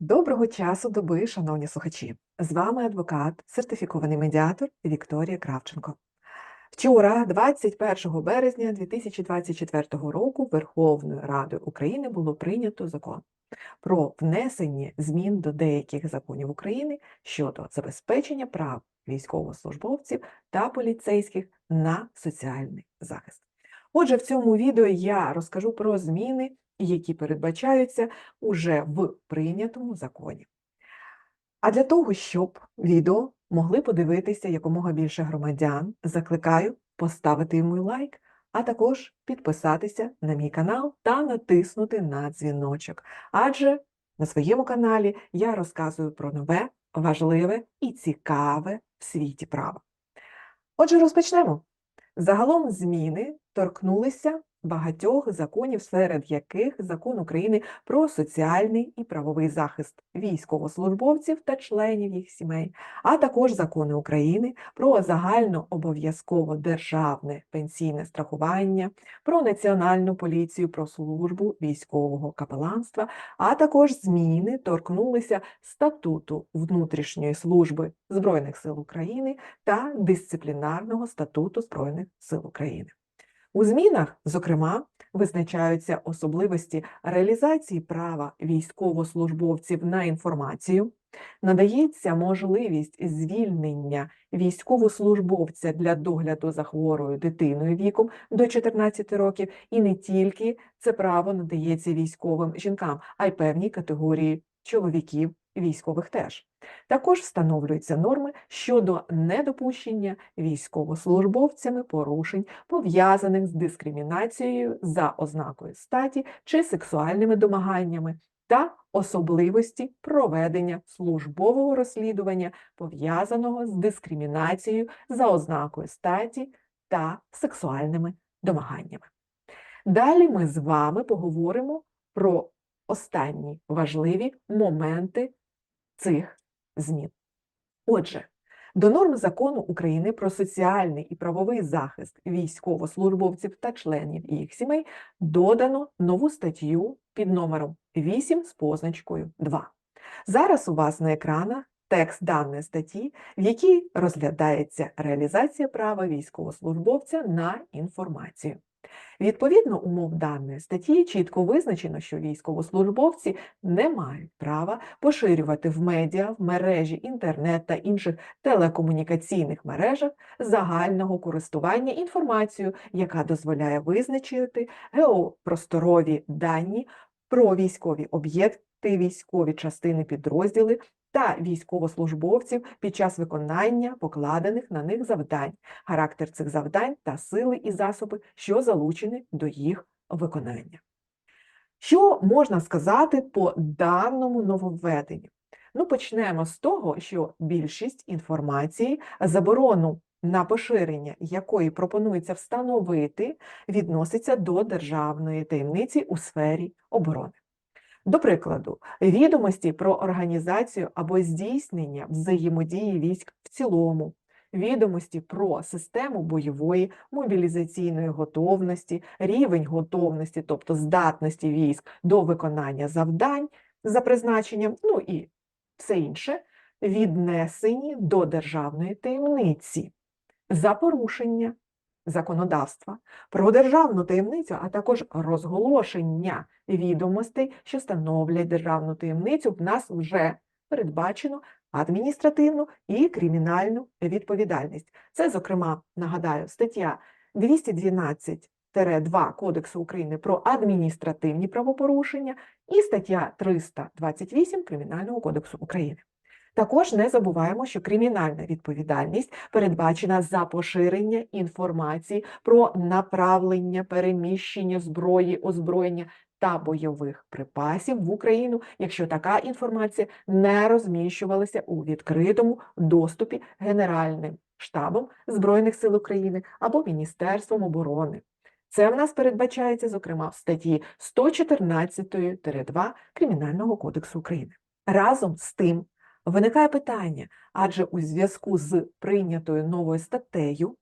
Доброго часу доби, шановні слухачі! З вами адвокат, сертифікований медіатор Вікторія Кравченко. Вчора, 21 березня 2024 року, Верховною Радою України було прийнято закон про внесення змін до деяких законів України щодо забезпечення прав військовослужбовців та поліцейських на соціальний захист. Отже, в цьому відео я розкажу про зміни, які передбачаються уже в прийнятому законі. А для того, щоб відео могли подивитися якомога більше громадян, закликаю поставити йому лайк, а також підписатися на мій канал та натиснути на дзвіночок. Адже на своєму каналі я розказую про нове, важливе і цікаве в світі права. Отже, розпочнемо. Загалом зміни торкнулися багатьох законів, серед яких закон України про соціальний і правовий захист військовослужбовців та членів їх сімей, а також закони України про загальнообов'язкове державне пенсійне страхування, про національну поліцію, про службу військового капеланства, а також зміни торкнулися статуту внутрішньої служби Збройних сил України та дисциплінарного статуту Збройних сил України. У змінах, зокрема, визначаються особливості реалізації права військовослужбовців на інформацію, надається можливість звільнення військовослужбовця для догляду за хворою дитиною віком до 14 років, і не тільки це право надається військовим жінкам, а й певній категорії чоловіків військових теж. Також встановлюються норми щодо недопущення військовослужбовцями порушень, пов'язаних з дискримінацією за ознакою статі чи сексуальними домаганнями, та особливості проведення службового розслідування, пов'язаного з дискримінацією за ознакою статі та сексуальними домаганнями. Далі ми з вами поговоримо про останні важливі моменти цих змін. Отже, до норм закону України про соціальний і правовий захист військовослужбовців та членів їх сімей додано нову статтю під номером 8 з позначкою 2. Зараз у вас на екранах текст даної статті, в якій розглядається реалізація права військовослужбовця на інформацію. Відповідно умов даної статті чітко визначено, що військовослужбовці не мають права поширювати в медіа, в мережі інтернет та інших телекомунікаційних мережах загального користування інформацією, яка дозволяє визначити геопросторові дані про військові об'єкти, військові частини підрозділи та військовослужбовців під час виконання покладених на них завдань, характер цих завдань та сили і засоби, що залучені до їх виконання. Що можна сказати по даному нововведенню? Ну, почнемо з того, що більшість інформації, заборону на поширення якої пропонується встановити, відноситься до державної таємниці у сфері оборони. До прикладу, відомості про організацію або здійснення взаємодії військ в цілому, відомості про систему бойової мобілізаційної готовності, рівень готовності, тобто здатності військ до виконання завдань за призначенням, ну і все інше, віднесені до державної таємниці за порушення законодавства про державну таємницю, а також розголошення відомостей, що становлять державну таємницю, в нас вже передбачено адміністративну і кримінальну відповідальність. Це, зокрема, нагадаю, стаття 212 2 Кодексу України про адміністративні правопорушення і стаття 328 Кримінального кодексу України. Також не забуваємо, що кримінальна відповідальність передбачена за поширення інформації про направлення, переміщення зброї, озброєння та бойових припасів в Україну, якщо така інформація не розміщувалася у відкритому доступі Генеральним штабом Збройних сил України або Міністерством оборони. Це в нас передбачається, зокрема, в статті 114-2 Кримінального кодексу України. Разом з тим, Виникає питання, адже у зв'язку з прийнятою новою статтею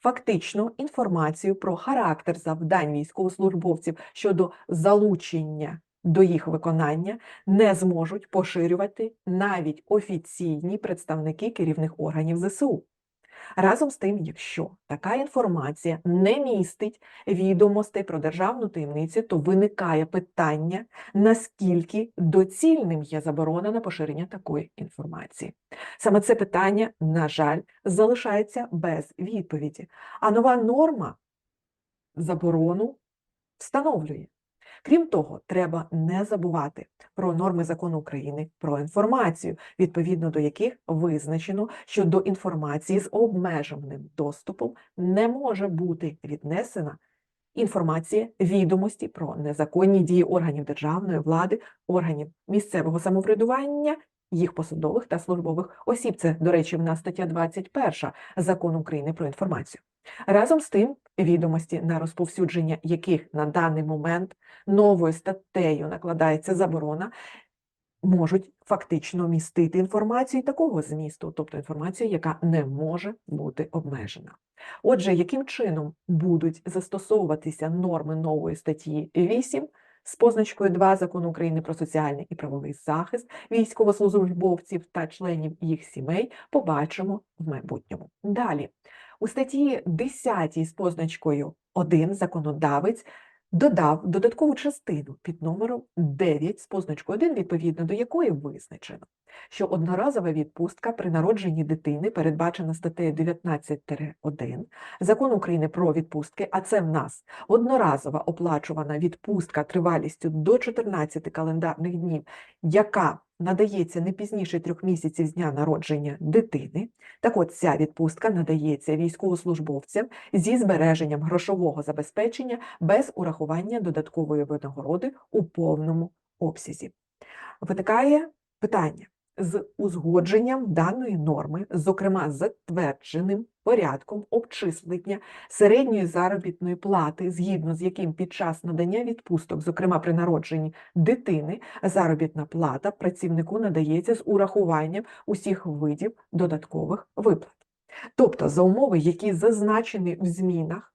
фактично інформацію про характер завдань військовослужбовців щодо залучення до їх виконання не зможуть поширювати навіть офіційні представники керівних органів ЗСУ. Разом з тим, якщо така інформація не містить відомостей про державну таємницю, то виникає питання, наскільки доцільним є заборона на поширення такої інформації. Саме це питання, на жаль, залишається без відповіді. А нова норма заборону встановлює. Крім того, треба не забувати про норми закону України про інформацію, відповідно до яких визначено, що до інформації з обмеженим доступом не може бути віднесена інформація відомості про незаконні дії органів державної влади, органів місцевого самоврядування. Їх посадових та службових осіб. Це, до речі, в нас стаття 21 закону України про інформацію. Разом з тим, відомості, на розповсюдження яких на даний момент новою статтею накладається заборона, можуть фактично містити інформацію такого змісту, тобто інформацію, яка не може бути обмежена. Отже, яким чином будуть застосовуватися норми нової статті 8 з позначкою 2 закону України про соціальний і правовий захист військовослужбовців та членів їх сімей, побачимо в майбутньому. Далі. У статті 10 з позначкою 1 законодавець додав додаткову частину під номером 9 з позначкою 1, відповідно до якої визначено, що одноразова відпустка при народженні дитини передбачена статтею 19-1 Закону України про відпустки, а це в нас одноразова оплачувана відпустка тривалістю до 14 календарних днів, яка надається не пізніше трьох місяців з дня народження дитини. Так от ця відпустка надається військовослужбовцям зі збереженням грошового забезпечення без урахування додаткової винагороди у повному обсязі. Виникає питання з узгодженням даної норми, зокрема затвердженим порядком обчислення середньої заробітної плати, згідно з яким під час надання відпусток, зокрема при народженні дитини, заробітна плата працівнику надається з урахуванням усіх видів додаткових виплат. Тобто за умови, які зазначені в змінах,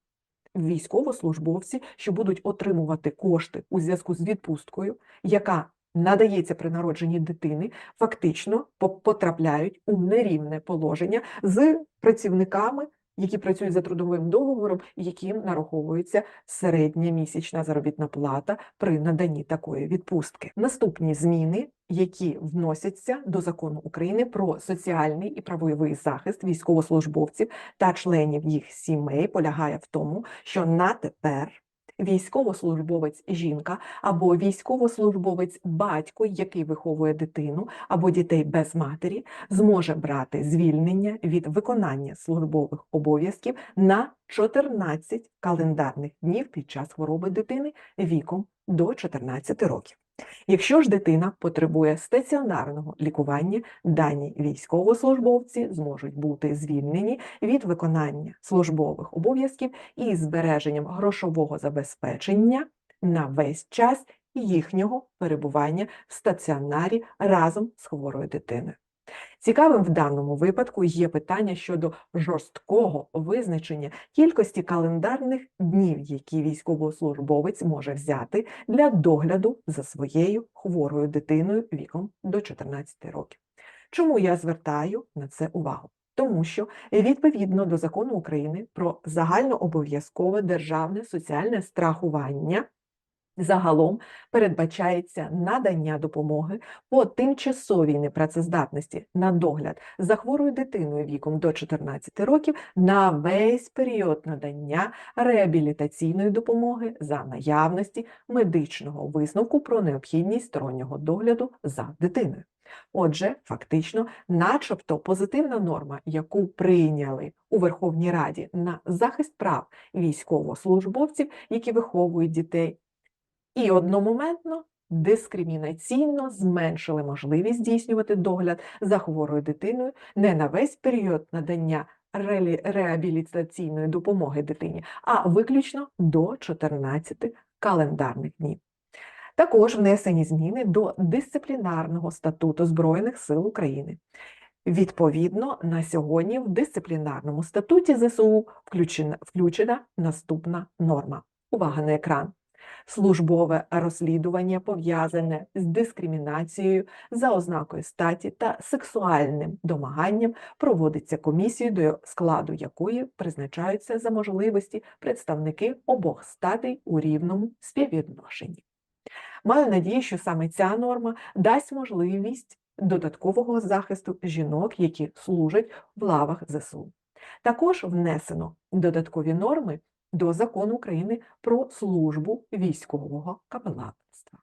військовослужбовці, що будуть отримувати кошти у зв'язку з відпусткою, яка надається при народженні дитини, фактично потрапляють у нерівне положення з працівниками, які працюють за трудовим договором, яким нараховується середня місячна заробітна плата при наданні такої відпустки. Наступні зміни, які вносяться до закону України про соціальний і правовий захист військовослужбовців та членів їх сімей, полягає в тому, що на тепер військовослужбовець жінка або військовослужбовець батько, який виховує дитину або дітей без матері, зможе брати звільнення від виконання службових обов'язків на 14 календарних днів під час хвороби дитини віком до 14 років. Якщо ж дитина потребує стаціонарного лікування, дані військовослужбовці зможуть бути звільнені від виконання службових обов'язків і збереженням грошового забезпечення на весь час їхнього перебування в стаціонарі разом з хворою дитиною. Цікавим в даному випадку є питання щодо жорсткого визначення кількості календарних днів, які військовослужбовець може взяти для догляду за своєю хворою дитиною віком до 14 років. Чому я звертаю на це увагу? Тому що відповідно до закону України про загальнообов'язкове державне соціальне страхування Загалом передбачається надання допомоги по тимчасовій непрацездатності на догляд за хворою дитиною віком до 14 років на весь період надання реабілітаційної допомоги за наявності медичного висновку про необхідність стороннього догляду за дитиною. Отже, фактично, начебто позитивна норма, яку прийняли у Верховній Раді на захист прав військовослужбовців, які виховують дітей і одномоментно дискримінаційно зменшили можливість здійснювати догляд за хворою дитиною не на весь період надання реабілітаційної допомоги дитині, а виключно до 14 календарних днів. Також внесені зміни до дисциплінарного статуту Збройних сил України. Відповідно, на сьогодні в дисциплінарному статуті ЗСУ включена, включена наступна норма. Увага на екран. Службове розслідування пов'язане з дискримінацією за ознакою статі та сексуальним домаганням проводиться комісією, до складу якої призначаються за можливості представники обох статей у рівному співвідношенні. Маю надію, що саме ця норма дасть можливість додаткового захисту жінок, які служать в лавах ЗСУ. Також внесено додаткові норми до закону України про службу військового капеланства.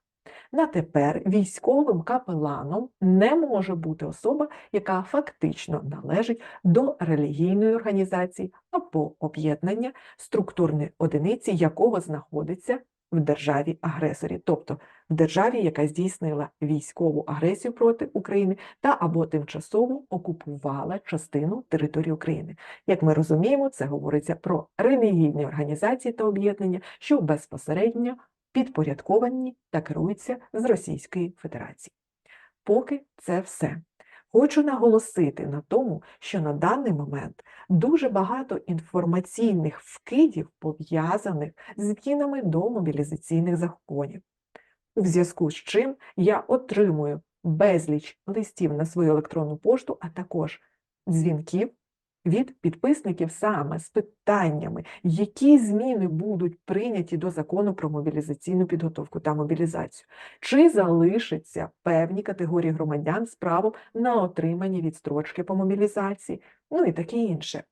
На тепер військовим капеланом не може бути особа, яка фактично належить до релігійної організації або об'єднання, структурної одиниці якого знаходиться в державі-агресорі, тобто в державі, яка здійснила військову агресію проти України та або тимчасово окупувала частину території України. Як ми розуміємо, це говориться про релігійні організації та об'єднання, що безпосередньо підпорядковані та керуються з Російської Федерації. Поки це все. Хочу наголосити на тому, що на даний момент дуже багато інформаційних вкидів пов'язаних з змінами до мобілізаційних законів, у зв'язку з чим я отримую безліч листів на свою електронну пошту, а також дзвінків від підписників саме з питаннями, які зміни будуть прийняті до закону про мобілізаційну підготовку та мобілізацію, чи залишаться певні категорії громадян з правом на отримання відстрочки по мобілізації, ну і таке інше.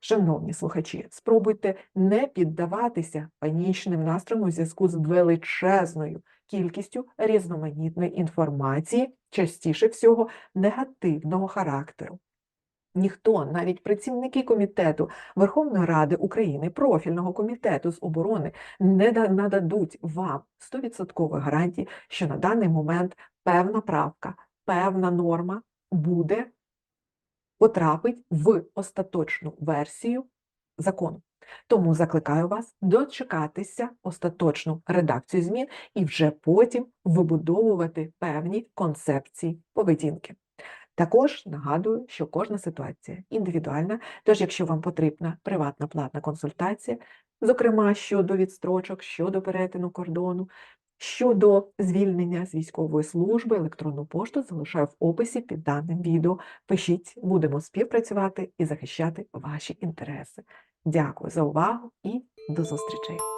Шановні слухачі, спробуйте не піддаватися панічним настроям у зв'язку з величезною кількістю різноманітної інформації, частіше всього негативного характеру. Ніхто, навіть працівники комітету Верховної Ради України, профільного комітету з оборони, не нададуть вам 100% гарантії, що на даний момент певна правка, певна норма буде потрапить в остаточну версію закону. Тому закликаю вас дочекатися остаточну редакцію змін і вже потім вибудовувати певні концепції поведінки. Також нагадую, що кожна ситуація індивідуальна, тож, якщо вам потрібна приватна платна консультація, зокрема щодо відстрочок, щодо перетину кордону, щодо звільнення з військової служби, електронну пошту залишаю в описі під даним відео. Пишіть, будемо співпрацювати і захищати ваші інтереси. Дякую за увагу і до зустрічей!